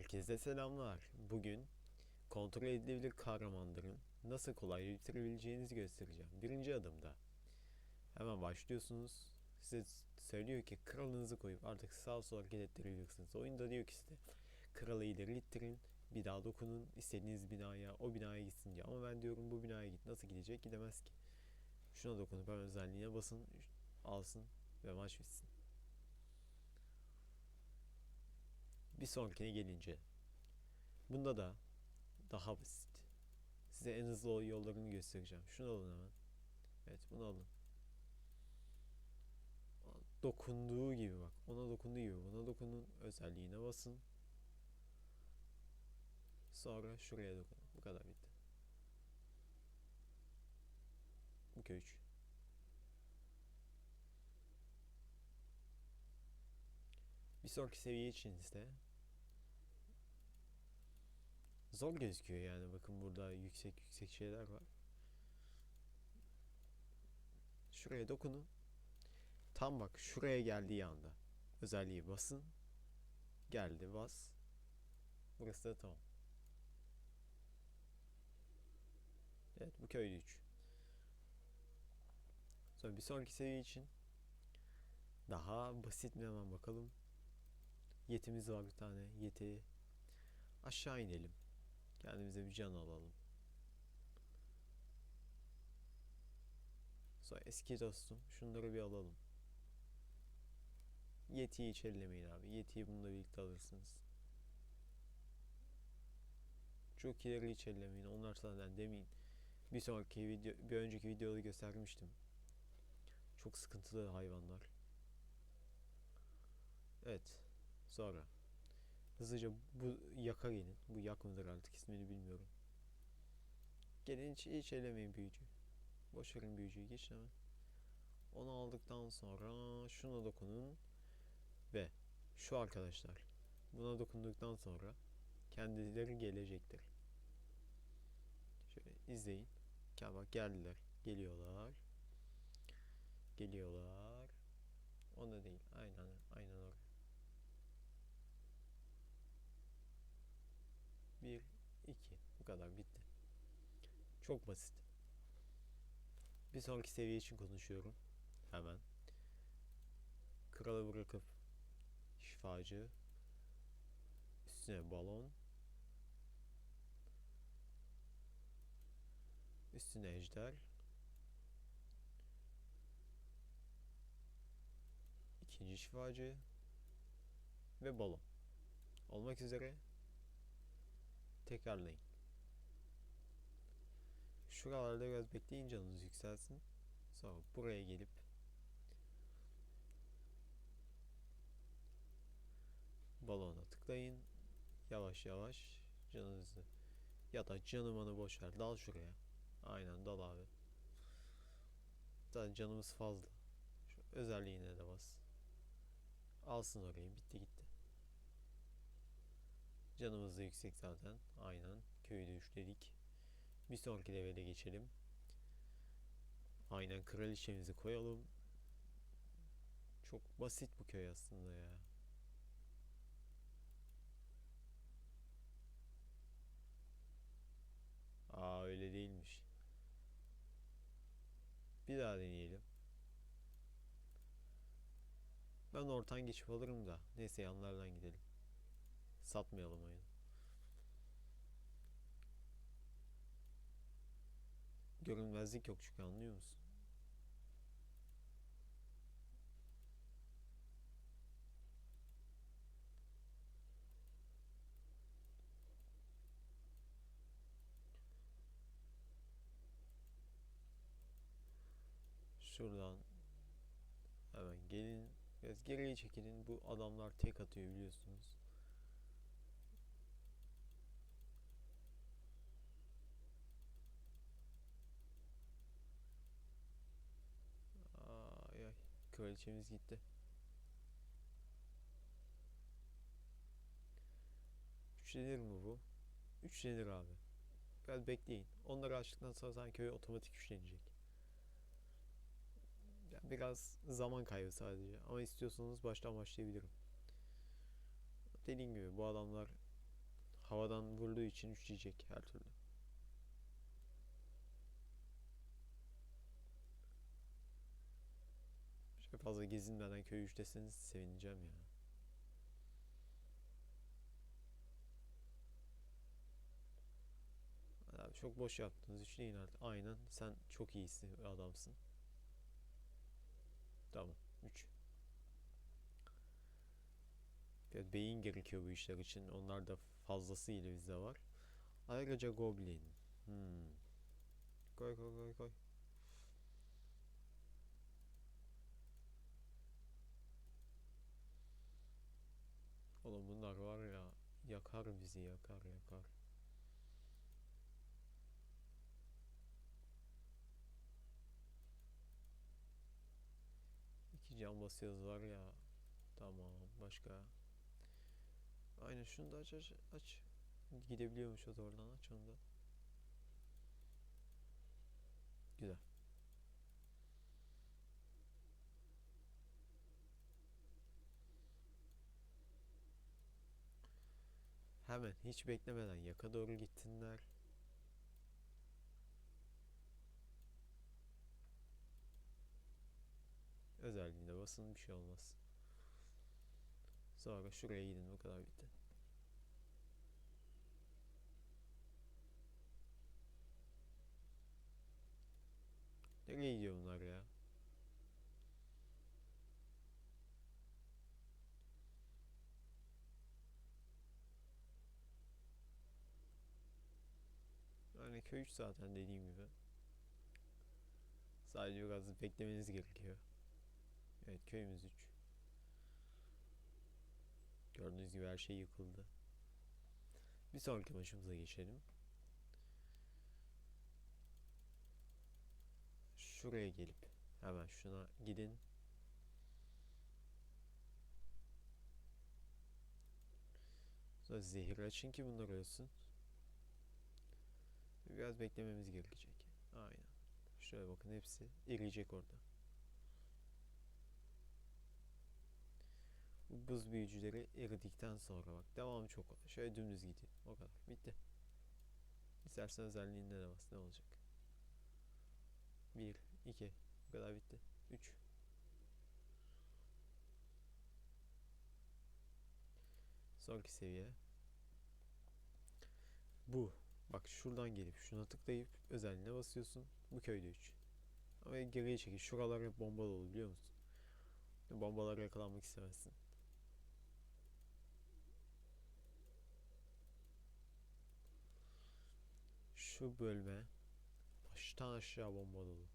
Herkese selamlar. Bugün kontrol edilebilir kahramanların nasıl kolayca bitirebileceğinizi göstereceğim. Birinci adımda hemen başlıyorsunuz. Size söylüyor ki kralınızı koyup artık sağ sol hareket ettirebilirsiniz. Oyunda diyor ki size kralı ileri ittirin, bir daha dokunun istediğiniz binaya, o binaya gitsin diye. Ama ben diyorum bu binaya git. Nasıl gidecek? Gidemez ki. Şuna dokunup hemen özelliğine basın, alsın ve maç bitsin. Bir sonrakine gelince bunda da daha basit. Size en hızlı yollarını göstereceğim. Şunu alın hemen. Evet bunu alın. Dokunduğu gibi bak. Ona dokunduğu gibi buna dokunun. Özelliğine basın. Sonra şuraya dokunun. Bu kadar bitti. Bu köy 3. Bir sonraki seviye için ise zor gözüküyor yani bakın burada yüksek yüksek şeyler var. Şuraya dokunun. Tam bak şuraya geldiği anda özelliği basın. Geldi bas. Burası da tamam. Evet bu köyde 3. Sonra bir sonraki seviye için daha basit mi hemen bakalım. Yetimiz var bir tane. Yeti. Aşağı inelim. Kendimize bir can alalım. Sonra eski dostum. Şunları bir alalım. Yeti'yi hiç ellemeyin abi. Yeti'yi bununla birlikte alırsınız. Çok ileri hiç ellemeyin. Onlar zaten demeyin. Bir sonraki video, bir önceki videoda göstermiştim. Çok sıkıntılı hayvanlar. Evet. Sonra hızlıca bu yaka gelin. Bu yak mıdır artık ismini bilmiyorum. Gelin hiç, hiç elemeyin büyücü. Boş verin büyücüyü geç hemen. Onu aldıktan sonra şuna dokunun ve şu arkadaşlar buna dokunduktan sonra kendileri gelecektir. Şöyle izleyin. Gel bak geldiler. Geliyorlar. Geliyorlar. Onda değil. Aynen aynen oraya. 1 2 bu kadar bitti. Çok basit. Bir sonraki seviye için konuşuyorum. Hemen. Kralı bırakıp şifacı üstüne balon üstüne ejder ikinci şifacı ve balon olmak üzere tekrarlayın. Şuralarda biraz bekleyin canınız yükselsin. Sonra buraya gelip balona tıklayın. Yavaş yavaş canınızı ya da canımanı boş ver. Dal şuraya. Aynen dal abi. Zaten canımız fazla. Şu özelliğine de bas. Alsın orayı. Bitti gitti. Canımız da yüksek zaten. Aynen. Köyü de üçledik. Bir sonraki levele geçelim. Aynen kraliçemizi koyalım. Çok basit bu köy aslında ya. Aa öyle değilmiş. Bir daha deneyelim. Ben ortadan geçip alırım da. Neyse yanlardan gidelim. Satmayalım oyunu. Görünmezlik yok çünkü anlıyor musun? Şuradan hemen gelin. Biraz geriye çekilin. Bu adamlar tek atıyor biliyorsunuz. Kraliçemiz gitti. Üçlenir mi bu? Üçlenir abi. Biraz bekleyin. Onları açtıktan sonra zaten köy otomatik üçlenecek. Yani biraz zaman kaybı sadece. Ama istiyorsanız baştan başlayabilirim. Dediğim gibi bu adamlar havadan vurduğu için üşüyecek her türlü. Fazla gezinmeden köy üçtesiniz sevineceğim ya. Abi çok boş yaptınız. Üçleyin artık. Aynen. Sen çok iyisin adamsın. Tamam. 3. Evet, beyin gerekiyor bu işler için. Onlar da fazlasıyla bizde var. Ayrıca Goblin. Hmm. Koy koy koy koy. Oğlum bunlar var ya yakar bizi yakar yakar. İki can basıyoruz var ya. Tamam başka. Aynen şunu da aç aç aç. Gidebiliyormuşuz oradan aç onu da. Güzel. Hemen hiç beklemeden yaka doğru gittinler. Özelliğine basın bir şey olmaz. Sonra şuraya gidin bu kadar bitti. Nereye gidiyor bunlar ya? Yani köy 3 zaten dediğim gibi. Sadece biraz beklemeniz gerekiyor. Evet köyümüz 3. Gördüğünüz gibi her şey yıkıldı. Bir sonraki maçımıza geçelim. Şuraya gelip hemen şuna gidin. Sonra zehir açın ki bunlar ölsün. Biraz beklememiz gerekecek. Aynen. Şöyle bakın hepsi eriyecek orada. Bu buz büyücüleri eridikten sonra bak devamı çok kolay. Şöyle dümdüz gidiyor. O kadar. Bitti. İstersen özelliğinde de bas. Ne olacak? 1, 2. Bu kadar bitti. 3. Sonraki seviye. Bu. Bak şuradan gelip şuna tıklayıp özelliğine basıyorsun. Bu köyde 3. Ama geriye çekil. Şuralar hep bomba dolu biliyor musun? Bombalara yakalanmak istemezsin. Şu bölme baştan aşağı bomba dolu.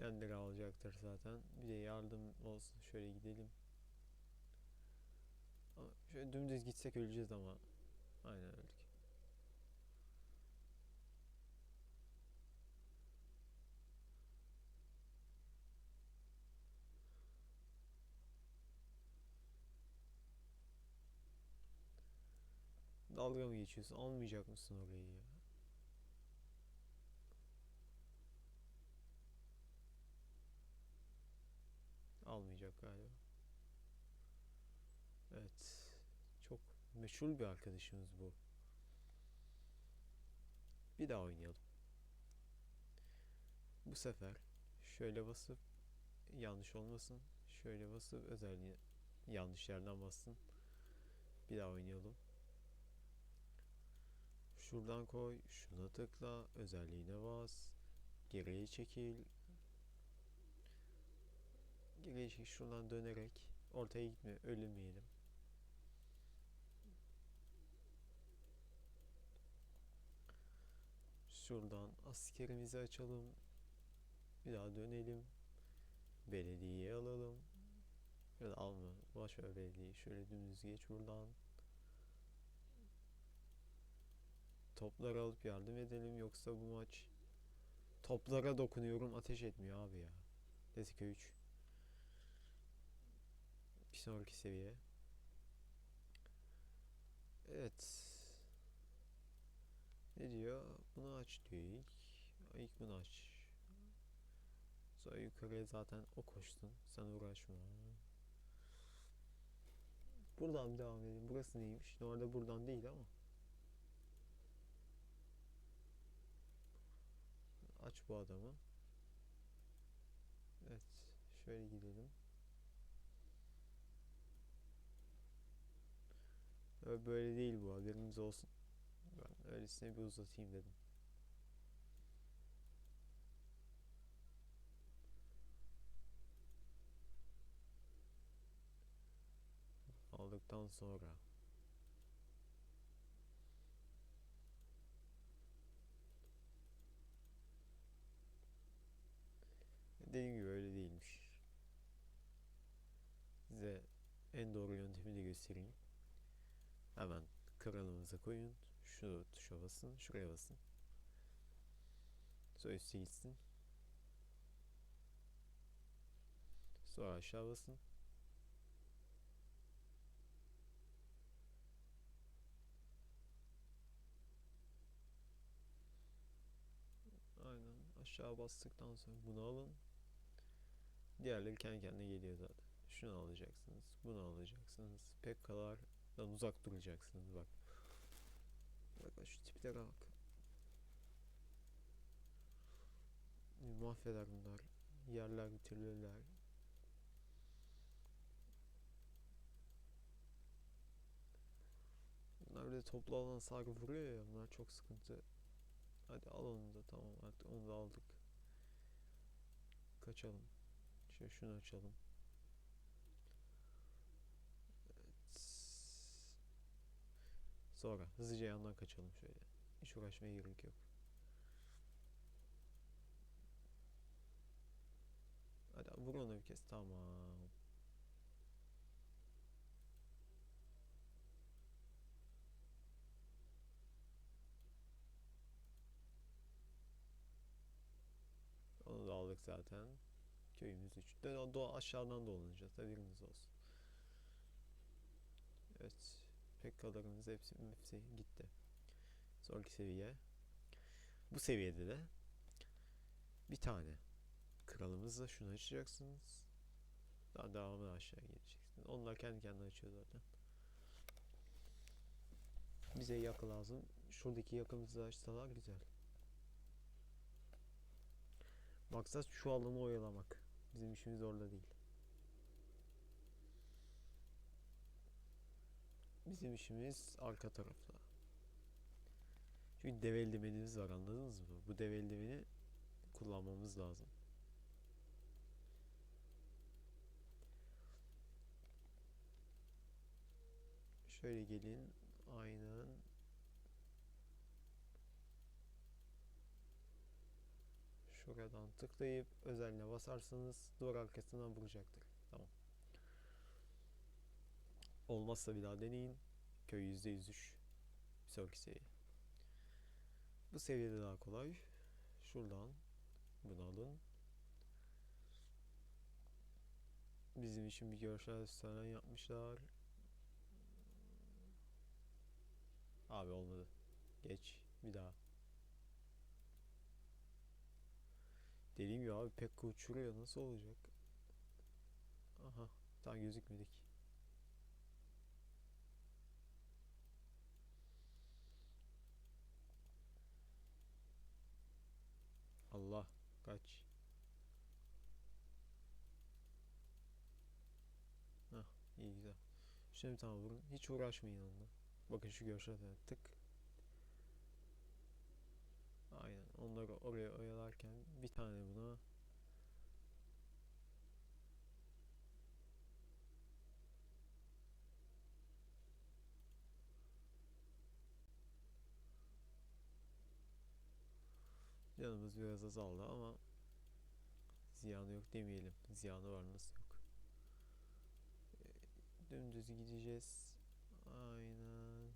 Kendileri alacaktır zaten. Bir de yardım olsun. Şöyle gidelim. Ama şöyle dümdüz gitsek öleceğiz ama. Aynen öldük. Dalga mı geçiyorsun? Almayacak mısın orayı ya? Almayacak galiba. Evet. Çok meşhur bir arkadaşımız bu. Bir daha oynayalım. Bu sefer şöyle basıp yanlış olmasın. Şöyle basıp özelliği yanlış yerden bassın. Bir daha oynayalım. Şuradan koy, şuna tıkla, özelliğine bas, geriye çekil. Geriye çekil, şuradan dönerek ortaya gitme, ölmeyelim. Şuradan askerimizi açalım. Bir daha dönelim. Belediyeyi alalım. Ya da alma. Boş ver belediyeyi. Şöyle dümdüz geç buradan. Topları alıp yardım edelim yoksa bu maç toplara dokunuyorum ateş etmiyor abi ya. Neyse 3. Bir sonraki seviye. Evet. Ne diyor? Bunu aç diyor ilk. İlk bunu aç. Sonra yukarıya zaten o koştun. Sen uğraşma. Buradan devam edelim. Burası neymiş? Normalde buradan değil ama. Aç bu adamı. Evet. Şöyle gidelim. Böyle değil bu haberiniz olsun. Ben öylesine bir uzatayım dedim. Aldıktan sonra Dediğim gibi öyle değilmiş. Size en doğru yöntemi de göstereyim. Hemen kralımıza koyun. Şu tuşa basın. Şuraya basın. Sonra üste gitsin. Sonra aşağı basın. Aynen aşağı bastıktan sonra bunu alın. Diğerleri kendi kendine geliyor zaten. Şunu alacaksınız, bunu alacaksınız. Pek kadardan uzak duracaksınız bak. Bak bak şu tiplere bak. Mahveder bunlar. Yerler bitirirler. Bunlar bir de toplu alan hasar vuruyor ya. Bunlar çok sıkıntı. Hadi al onu da tamam artık onu da aldık. Kaçalım. Şöyle şunu açalım. Sonra hızlıca yandan kaçalım şöyle. Hiç uğraşmaya gerek yok. Hadi vur ona bir kez. Tamam. Onu da aldık zaten. Köyümüz 3. Dön doğa aşağıdan dolanacağız. Haberiniz olsun. Evet. Pekkalarımız hepsi, hepsi gitti. Sonraki seviye. Bu seviyede de bir tane kralımızla şunu açacaksınız. Daha devamını aşağı gideceksiniz. Onlar kendi kendine açıyor zaten. Bize yakı lazım. Şuradaki yakımızı açsalar güzel. Maksat şu alanı oyalamak. Bizim işimiz orada değil. Bizim işimiz arka tarafta. Çünkü deve eldivenimiz var anladınız mı? Bu deve eldiveni kullanmamız lazım. Şöyle gelin. Aynen. Şuradan tıklayıp özeline basarsanız duvar arkasından vuracaktır. Tamam. Olmazsa bir daha deneyin. Köy %103. Bir sonraki seviye. Bu seviyede daha kolay. Şuradan bunu alın. Bizim için bir görsel restoran yapmışlar. Abi olmadı. Geç. Bir daha. Dediğim gibi abi pek uçuruyor. Nasıl olacak? Aha. Daha gözükmedik. Allah. Kaç. Hah. iyi güzel. Bir tane vurun. Hiç uğraşmayın onunla. Bakın şu görselde tık. Aynen. Onları oraya oyalarken bir tane buna Canımız biraz azaldı ama ziyanı yok demeyelim. Ziyanı var nasıl yok. Ee, Dümdüz gideceğiz. Aynen.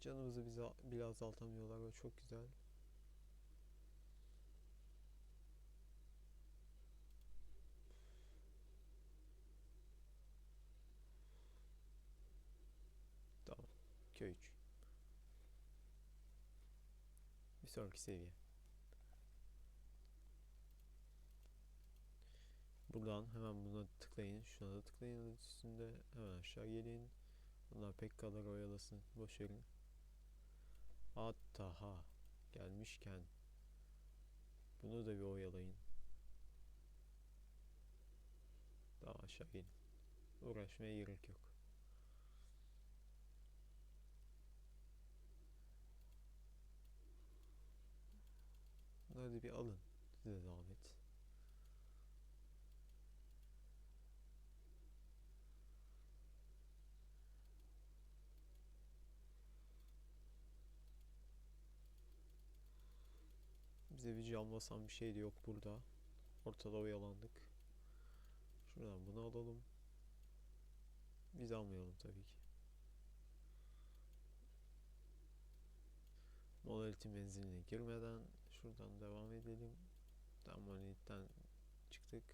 Canımızı bize bile azaltamıyorlar ve çok güzel. Köy 3. Bir sonraki seviye. Buradan hemen buna tıklayın. Şuna da tıklayın üstünde. Hemen aşağı gelin. Bunlar pek kadar oyalasın. Boş verin. Hatta ha gelmişken bunu da bir oyalayın. Daha aşağı gelin. Uğraşmaya gerek yok. Bunları bir alın. Size zahmet. Bize bir cam basan bir şey de yok burada. Ortada oyalandık. Şuradan bunu alalım. Biz almayalım tabii ki. Monolitin benzinliğe girmeden şuradan devam edelim. Tam monolitten çıktık.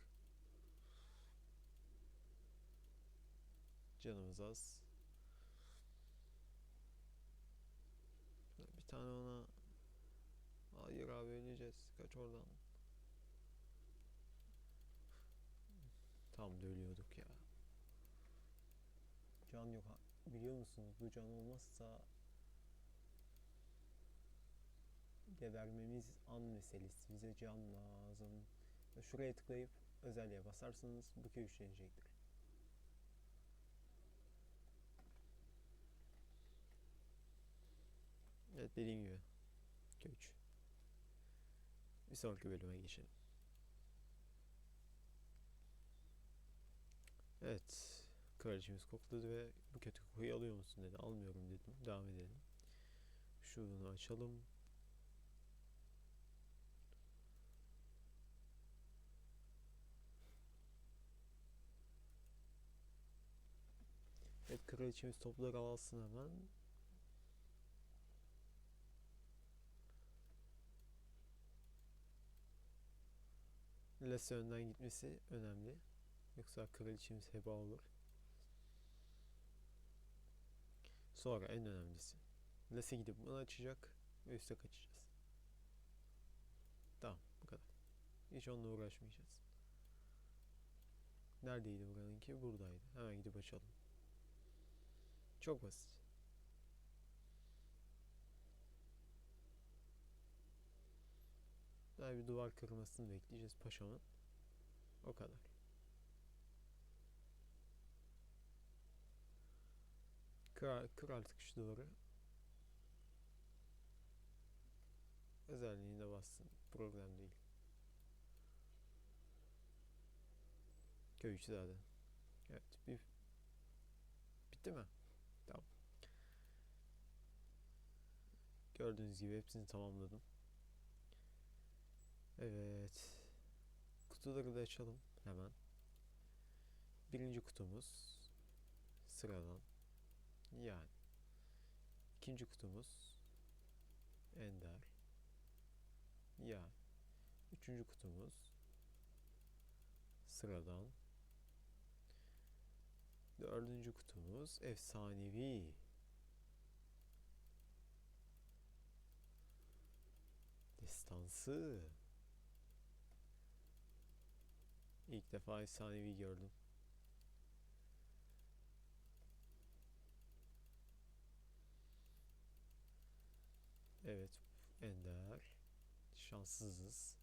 Canımız az. Bir tane ona Hayır abi öleceğiz. Kaç oradan. Tam da ya. Can yok. Biliyor musunuz bu can olmazsa gebermemiz an meselesi. Bize can lazım. Şuraya tıklayıp özelliğe basarsanız bu köy işlenecektir. Evet dediğim gibi. Köy üç. Bir sonraki bölüme geçelim. Evet. Kraliçemiz kokladı ve bu kötü kokuyu alıyor musun dedi. Almıyorum dedim. Devam edelim. Şunu açalım. Evet kraliçemiz topları alsın hemen. Lesse önden gitmesi önemli. Yoksa kraliçemiz heba olur. Sonra en önemlisi. Lesse gidip bunu açacak ve üste kaçacağız. Tamam bu kadar. Hiç onunla uğraşmayacağız. Neredeydi buranınki? Buradaydı. Hemen gidip açalım. Çok basit. Daha bir duvar kırmasını bekleyeceğiz paşamın. O kadar. Kır, kır artık şu duvarı. Özelliğini de bassın. Problem değil. Köy içi zaten. Evet. Bir... Bitti mi? Tamam. Gördüğünüz gibi hepsini tamamladım. Evet. Kutuları da açalım hemen. Birinci kutumuz sıradan. Yani. İkinci kutumuz ender. Yani. Üçüncü kutumuz sıradan. Dördüncü kutumuz efsanevi. Destansı. İlk defa efsanevi gördüm. Evet, Ender. Şanssızız.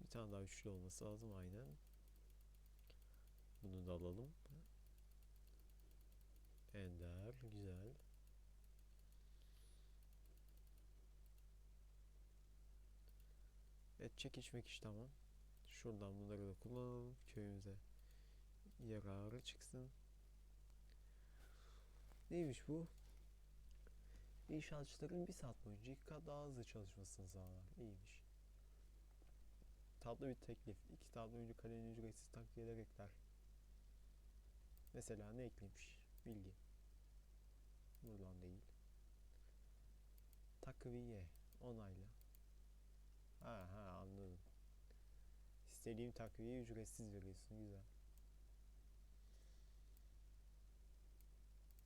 Bir tane daha üçlü olması lazım aynen. Bunu da alalım. Ender, güzel. Evet, çekiç mekiş tamam. Şuradan bunları da kullanalım. Köyümüze yararı çıksın. Neymiş bu? İnşaatçıların bir saat boyunca iki kat daha hızlı çalışmasını sağlar. İyiymiş. Tatlı bir teklif. İki saat boyunca kalenin ücretsiz takviyeler ekler. Mesela ne eklemiş? Bilgi. Buradan değil. Takviye. Onayla. Ha ha anladım. İstediğim takviyeyi ücretsiz veriyorsun. Güzel.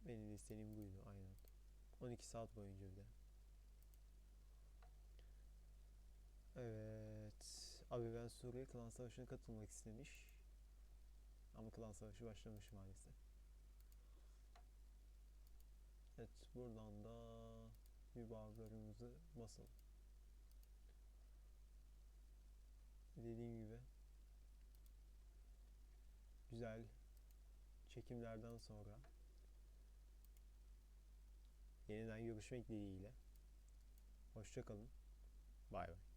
Benim de istediğim buydu. Aynen. 12 saat boyunca bir de. Evet. Abi ben Suriye klan savaşına katılmak istemiş. Ama klan savaşı başlamış maalesef. Evet buradan da mübavlarımızı basalım. Dediğim gibi güzel çekimlerden sonra yeniden görüşmek dileğiyle. Hoşçakalın. Bay bay.